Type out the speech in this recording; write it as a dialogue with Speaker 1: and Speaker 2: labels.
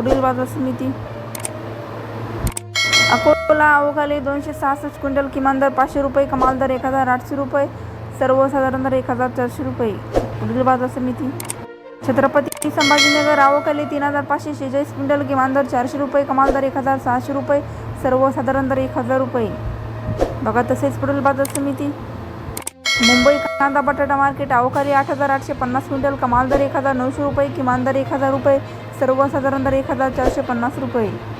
Speaker 1: पुढील बाजार समिती. अकोला अवघाली दोनशे सहासष्ट क्विंटल किमान दर पाचशे रुपये कमाल दर एक हजार आठशे रुपये सर्वसाधारण दर एक हजार चारशे रुपये. पुढील बाजार समिती. छत्रपती संभाजीनगर अवकाली तीन हजार पाचशे शेहेचाळीस क्विंटल किमान दर चारशे रुपये कमाल दर एक हजार सहाशे रुपये सर्वसाधारण दर एक हजार रुपये. बघा तसेच पुढील बाजार समिती. मुंबई कांदा बटाटा मार्केट अवकाळी आठ हजार आठशे पन्नास क्विंटल कमाल दर एक हजार नऊशे रुपये किमान दर एक हजार रुपये सर्वसाधारणतः एक हजार चारशे पन्नास रुपये.